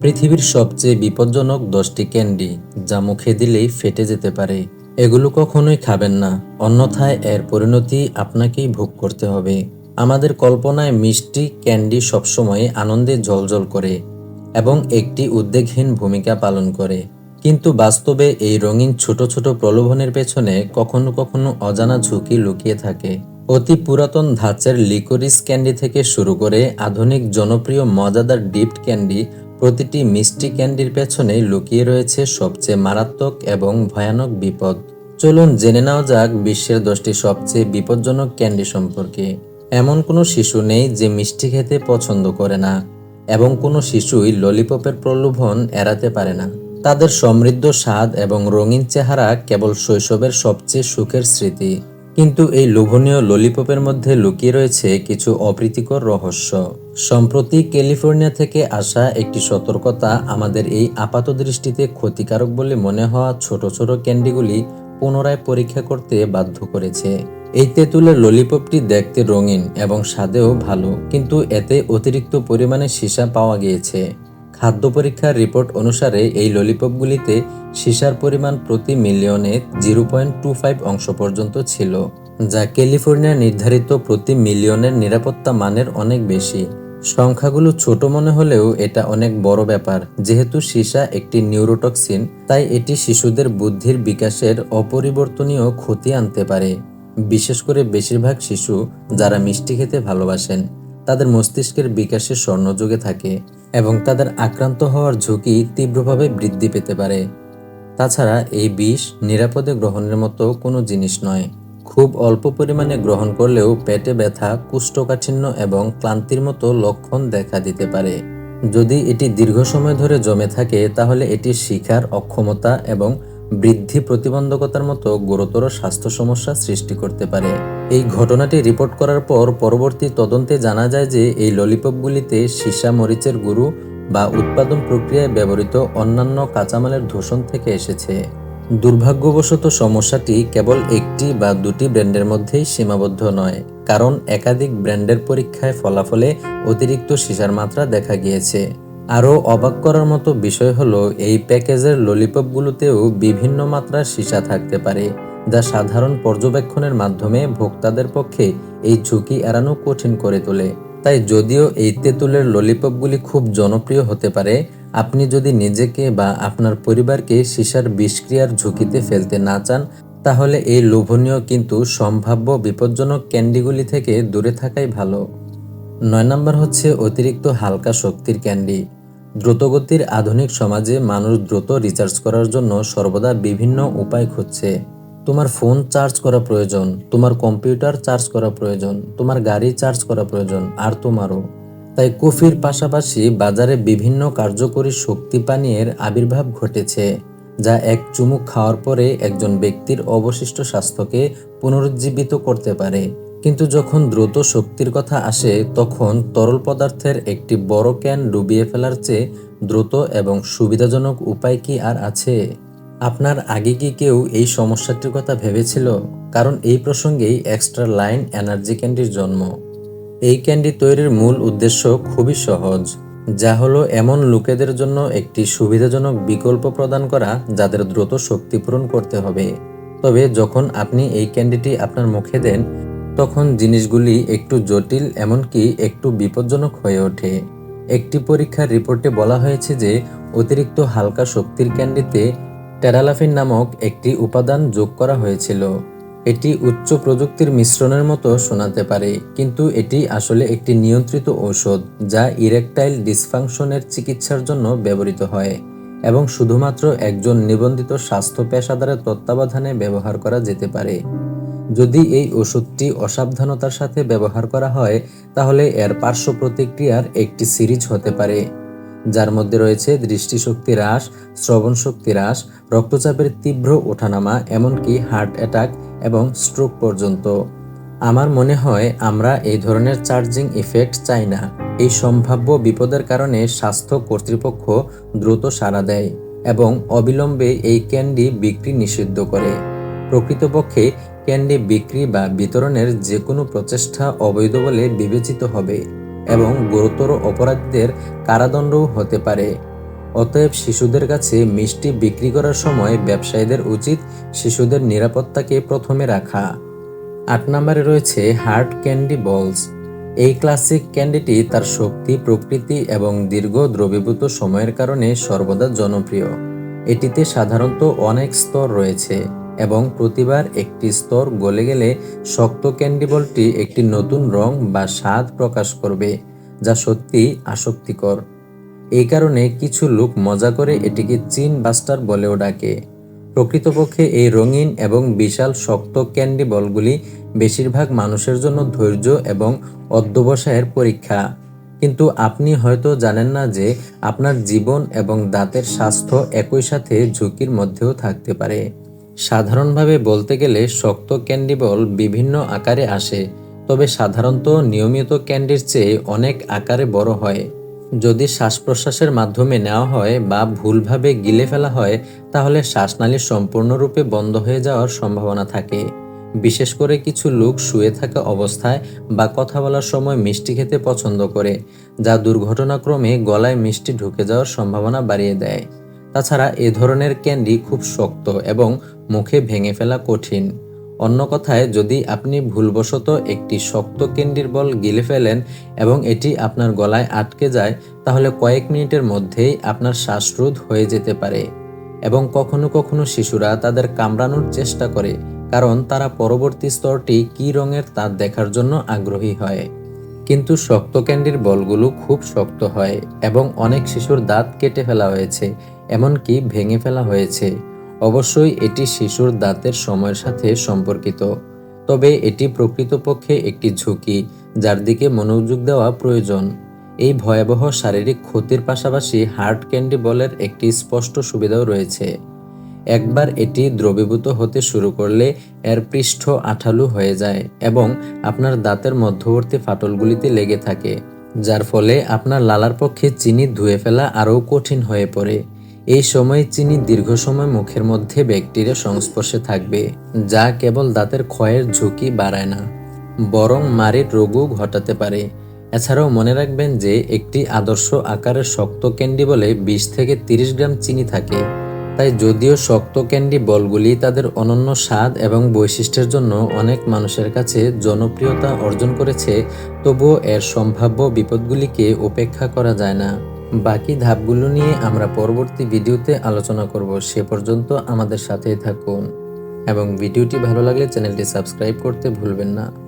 পৃথিবীর সবচেয়ে বিপজ্জনক দশটি ক্যান্ডি যা মুখে দিলেই ফেটে যেতে পারে। এগুলো কখনোই খাবেন না, অন্যথায় এর পরিণতি আপনাকেই ভোগ করতে হবে। আমাদের কল্পনায় মিষ্টি ক্যান্ডি সবসময় আনন্দে জ্বলজ্বল করে এবং একটি উদ্বেগহীন ভূমিকা পালন করে। কিন্তু বাস্তবে এই রঙিন ছোট ছোট প্রলোভনের পেছনে কখনো কখনো অজানা ঝুঁকি লুকিয়ে থাকে। অতি পুরাতন ধাঁচের লিকোরিস ক্যান্ডি থেকে শুরু করে আধুনিক জনপ্রিয় মজাদার ডিপড ক্যান্ডি প্রতিটি মিষ্টি ক্যান্ডির পেছনে লুকিয়ে রয়েছে সবচেয়ে মারাত্মক এবং ভয়ানক বিপদ। চলুন জেনে নেওয়া যাক বিশ্বের দশটি সবচেয়ে বিপজ্জনক ক্যান্ডি সম্পর্কে। এমন কোনো শিশু নেই যে মিষ্টি খেতে পছন্দ করে না, এবং কোনো শিশুই ললিপপের প্রলোভন এড়াতে পারে না। তাদের সমৃদ্ধ স্বাদ এবং রঙিন চেহারা কেবল শৈশবের সবচেয়ে সুখের স্মৃতি। কিন্তু এই লোভনীয় ললিপপের মধ্যে লুকিয়ে রয়েছে কিছু অপ্রীতিকর রহস্য। সম্প্রতি ক্যালিফোর্নিয়া থেকে আসা একটি সতর্কতা আমাদের এই আপাত দৃষ্টিতে ক্ষতিকারক বলে মনে হওয়া ছোট ছোট ক্যান্ডিগুলি পুনরায় পরীক্ষা করতে বাধ্য করেছে। এই তেঁতুলের ললিপপটি দেখতে রঙিন এবং স্বাদেও ভালো, কিন্তু এতে অতিরিক্ত পরিমাণে সীসা পাওয়া গিয়েছে। খাদ্য পরীক্ষার রিপোর্ট অনুসারে এই ললিপপগুলিতে সীসার পরিমাণ প্রতি মিলিয়নে জিরো পয়েন্ট টু ফাইভ অংশ পর্যন্ত ছিল, যা ক্যালিফোর্নিয়া নির্ধারিত প্রতি মিলিয়নের নিরাপত্তা মানের অনেক বেশি। সংখ্যাগুলো ছোট মনে হলেও এটা অনেক বড় ব্যাপার। যেহেতু সীসা একটি নিউরোটক্সিন, তাই এটি শিশুদের বুদ্ধির বিকাশের অপরিবর্তনীয় ক্ষতি আনতে পারে। বিশেষ করে বেশিরভাগ শিশু যারা মিষ্টি খেতে ভালোবাসেন, তাদের মস্তিষ্কের বিকাশে স্বর্ণযুগে থাকে এবং তাদের আক্রান্ত হওয়ার ঝুঁকি তীব্রভাবে বৃদ্ধি পেতে পারে। তাছাড়া এই বিষ নিরাপদে গ্রহণের মতো কোনো জিনিস নয়। খুব অল্প পরিমাণে গ্রহণ করলেও পেটে ব্যথা, কুষ্ঠকাঠিন্য এবং ক্লান্তির মতো লক্ষণ দেখা দিতে পারে। যদি এটি দীর্ঘ সময় ধরে জমে থাকে, তাহলে এটি শিখার অক্ষমতা এবং বৃদ্ধি প্রতিবন্ধকতার মতো গুরুতর স্বাস্থ্য সমস্যা সৃষ্টি করতে পারে। এই ঘটনাটি রিপোর্ট করার পর পরবর্তী তদন্তে জানা যায় যে, এই ললিপপগুলিতে সীসা মরিচের গুরু বা উৎপাদন প্রক্রিয়ায় ব্যবহৃত অন্যান্য কাঁচামালের দূষণ থেকে এসেছে। দুর্ভাগ্যবশত সমস্যাটি কেবল একটি বা দুটি ব্র্যান্ডের মধ্যেই সীমাবদ্ধ নয়, কারণ একাধিক ব্র্যান্ডের পরীক্ষায় ফলাফলে অতিরিক্ত সীসার মাত্রা দেখা গিয়েছে। আরও অবাক করার মতো বিষয় হলো, এই প্যাকেজের ললিপপগুলোতেও বিভিন্ন মাত্রার সীসা থাকতে পারে, যা সাধারণ পর্যবেক্ষণের মাধ্যমে ভোক্তাদের পক্ষে এই ঝুঁকি এড়ানো কঠিন করে তোলে। তাই যদিও এই তেঁতুলের ললিপপগুলি খুব জনপ্রিয় হতে পারে আপনি যদি নিজেকে বা আপনার পরিবারকে সিসার বিষক্রিয়ার ঝুঁকিতে ফেলতে না চান, তাহলে এই লোভনীয় কিন্তু সম্ভাব্য বিপজ্জনক ক্যান্ডিগুলি থেকে দূরে থাকাই ভালো। নয় নম্বর হচ্ছে অতিরিক্ত হালকা শক্তির ক্যান্ডি। দ্রুতগতির আধুনিক সমাজে মানুষ দ্রুত রিচার্জ করার জন্য সর্বদা বিভিন্ন উপায় খুঁজছে। তোমার ফোন চার্জ করা প্রয়োজন, তোমার কম্পিউটার চার্জ করা প্রয়োজন, তোমার গাড়ি চার্জ করা প্রয়োজন, আর তোমারও। তাই কফির পাশাপাশি বাজারে বিভিন্ন কার্যকরী শক্তি পানীয়ের আবির্ভাব ঘটেছে, যা এক চুমুক খাওয়ার পরে একজন ব্যক্তির অবশিষ্ট স্বাস্থ্যকে পুনরুজ্জীবিত করতে পারে। কিন্তু যখন দ্রুত শক্তির কথা আসে, তখন তরল পদার্থের একটি বড় ক্যান ডুবিয়ে ফেলার চেয়ে দ্রুত এবং সুবিধাজনক উপায় কি আর আছে? আপনার আগে কি কেউ এই সমস্যাটির কথা ভেবেছিল? কারণ এই প্রসঙ্গেই এক্সট্রা লাইন এনার্জি ক্যান্ডির জন্ম। এই ক্যান্ডি তৈরির মূল উদ্দেশ্য খুবই সহজ, যা হলো এমন লোকেদের জন্য একটি সুবিধাজনক বিকল্প প্রদান করা যাদের দ্রুত শক্তি পূরণ করতে হবে। তবে যখন আপনি এই ক্যান্ডিটি আপনার মুখে দেন, তখন জিনিসগুলি একটু জটিল এমনকি একটু বিপজ্জনক হয়ে ওঠে। একটি পরীক্ষার রিপোর্টে বলা হয়েছে যে, অতিরিক্ত হালকা শক্তির ক্যান্ডিতে টেরালাফিন নামক একটি উপাদান যোগ করা হয়েছিল। এটি উচ্চ প্রযুক্তির মিশ্রণের মতো শোনাতে পারে, কিন্তু এটি আসলে একটি নিয়ন্ত্রিত ঔষধ যা ইরেকটাইল ডিসফাংশনের চিকিৎসার জন্য ব্যবহৃত হয় এবং শুধুমাত্র একজন নিবন্ধিত স্বাস্থ্য পেশাদারের তত্ত্বাবধানে ব্যবহার করা যেতে পারে। যদি এই ওষুধটি অসাবধানতার সাথে ব্যবহার করা হয়, তাহলে এর পার্শ্ব প্রতিক্রিয়ার একটি সিরিজ হতে পারে, যার মধ্যে রয়েছে দৃষ্টিশক্তি হ্রাস শ্রবণ শক্তি হ্রাস, রক্তচাপের তীব্র ওঠানামা, এমনকি হার্ট অ্যাটাক এবং স্ট্রোক পর্যন্ত। আমার মনে হয় আমরা এই ধরনের চার্জিং ইফেক্ট চাই না। এই সম্ভাব্য বিপদের কারণে স্বাস্থ্য কর্তৃপক্ষ দ্রুত সাড়া দেয় এবং অবিলম্বে এই ক্যান্ডি বিক্রি নিষিদ্ধ করে। প্রকৃতপক্ষে ক্যান্ডি বিক্রি বা বিতরণের যে কোনো প্রচেষ্টা অবৈধ বলে বিবেচিত হবে এবং গুরুতর অপরাধীদের কারাদণ্ডও হতে পারে। অতএব শিশুদের কাছে মিষ্টি বিক্রি করার সময় ব্যবসায়ীদের উচিত শিশুদের নিরাপত্তাকে প্রথমে রাখা। আট নম্বরে রয়েছে হার্ড ক্যান্ডি বলস। এই ক্লাসিক ক্যান্ডিটি তার শক্তি, প্রকৃতি এবং দীর্ঘ দ্রবীভূত সময়ের কারণে সর্বদা জনপ্রিয়। এটিতে সাধারণত অনেক স্তর রয়েছে এবং প্রতিবার একটি স্তর গলে গেলে শক্ত ক্যান্ডি বলটি একটি নতুন রং বা স্বাদ প্রকাশ করবে, যা সত্যি আসক্তিকর। এই কারণে কিছু লোক মজা করে এটিকে চিন বাস্টার বলেও ডাকে। প্রকৃতপক্ষে এই রঙিন এবং বিশাল শক্ত ক্যান্ডি বলগুলি বেশিরভাগ মানুষের জন্য ধৈর্য এবং অধ্যবসায়ের পরীক্ষা। কিন্তু আপনি হয়তো জানেন না যে আপনার জীবন এবং দাঁতের স্বাস্থ্য একই সাথে ঝুঁকির মধ্যেও থাকতে পারে। সাধারণভাবে বলতে গেলে শক্ত ক্যান্ডি বল বিভিন্ন আকারে আসে, তবে সাধারণত নিয়মিত ক্যান্ডির চেয়ে অনেক আকারে বড় হয়। যদি শ্বাস প্রশ্বাসের মাধ্যমে নেওয়া হয় বা ভুলভাবে গিলে ফেলা হয়, তাহলে শ্বাসনালী সম্পূর্ণরূপে বন্ধ হয়ে যাওয়ার সম্ভাবনা থাকে। বিশেষ করে কিছু লোক শুয়ে থাকা অবস্থায় বা কথা বলার সময় মিষ্টি খেতে পছন্দ করে, যা দুর্ঘটনাক্রমে গলায় মিষ্টি ঢুকে যাওয়ার সম্ভাবনা বাড়িয়ে দেয়। তাছাড়া এ ধরনের ক্যান্ডি খুব শক্ত এবং মুখে ভেঙে ফেলা কঠিন। অন্য কথায়, যদি আপনি ভুলবশত একটি শক্ত ক্যান্ডির বল গিলে ফেলেন এবং এটি আপনার গলায় আটকে যায়, তাহলে কয়েক মিনিটের মধ্যেই আপনার শ্বাসরোধ হয়ে যেতে পারে এবং কখনো কখনো শিশুরা তাদের কামড়ানোর চেষ্টা করে, কারণ তারা পরবর্তী স্তরটি কী রঙের তা দেখার জন্য আগ্রহী হয়। কিন্তু শক্ত ক্যান্ডির বলগুলো খুব শক্ত হয় এবং অনেক শিশুর দাঁত কেটে ফেলা হয়েছে, এমনকি ভেঙে ফেলা হয়েছে। অবশ্যই এটি শিশুর দাঁতের সময়ের সাথে সম্পর্কিত, তবে এটি প্রকৃতপক্ষে একটি ঝুঁকি যার দিকে মনোযোগ দেওয়া প্রয়োজন। এই ভয়াবহ শারীরিক ক্ষতির পাশাপাশি হার্ট ক্যান্ডি বলের একটি স্পষ্ট সুবিধাও রয়েছে। একবার এটি দ্রবীভূত হতে শুরু করলে এর পৃষ্ঠ আঠালু হয়ে যায় এবং আপনার দাঁতের মধ্যবর্তী ফাটলগুলিতে লেগে থাকে, যার ফলে আপনার লালার পক্ষে চিনি ধুয়ে ফেলা আরও কঠিন হয়ে পড়ে। এই সময় চিনি দীর্ঘ সময় মুখের মধ্যে ব্যাকটেরিয়া সংস্পর্শে থাকবে, যা কেবল দাঁতের ক্ষয়ের ঝুঁকি বাড়ায় না, বরং মারির রোগও ঘটাতে পারে। এছাড়াও মনে রাখবেন যে একটি আদর্শ আকারের শক্ত ক্যান্ডি বলে বিশ থেকে তিরিশ গ্রাম চিনি থাকে। তাই যদিও শক্ত ক্যান্ডি বলগুলি তাদের অনন্য স্বাদ এবং বৈশিষ্ট্যের জন্য অনেক মানুষের কাছে জনপ্রিয়তা অর্জন করেছে, তবুও এর সম্ভাব্য বিপদগুলিকে উপেক্ষা করা যায় না। বাকি ধাপগুলো নিয়ে আমরা পরবর্তী ভিডিওতে আলোচনা করব। সে পর্যন্ত আমাদের সাথেই থাকুন। এবং ভিডিওটি ভালো লাগলে চ্যানেলটি সাবস্ক্রাইব করতে ভুলবেন না।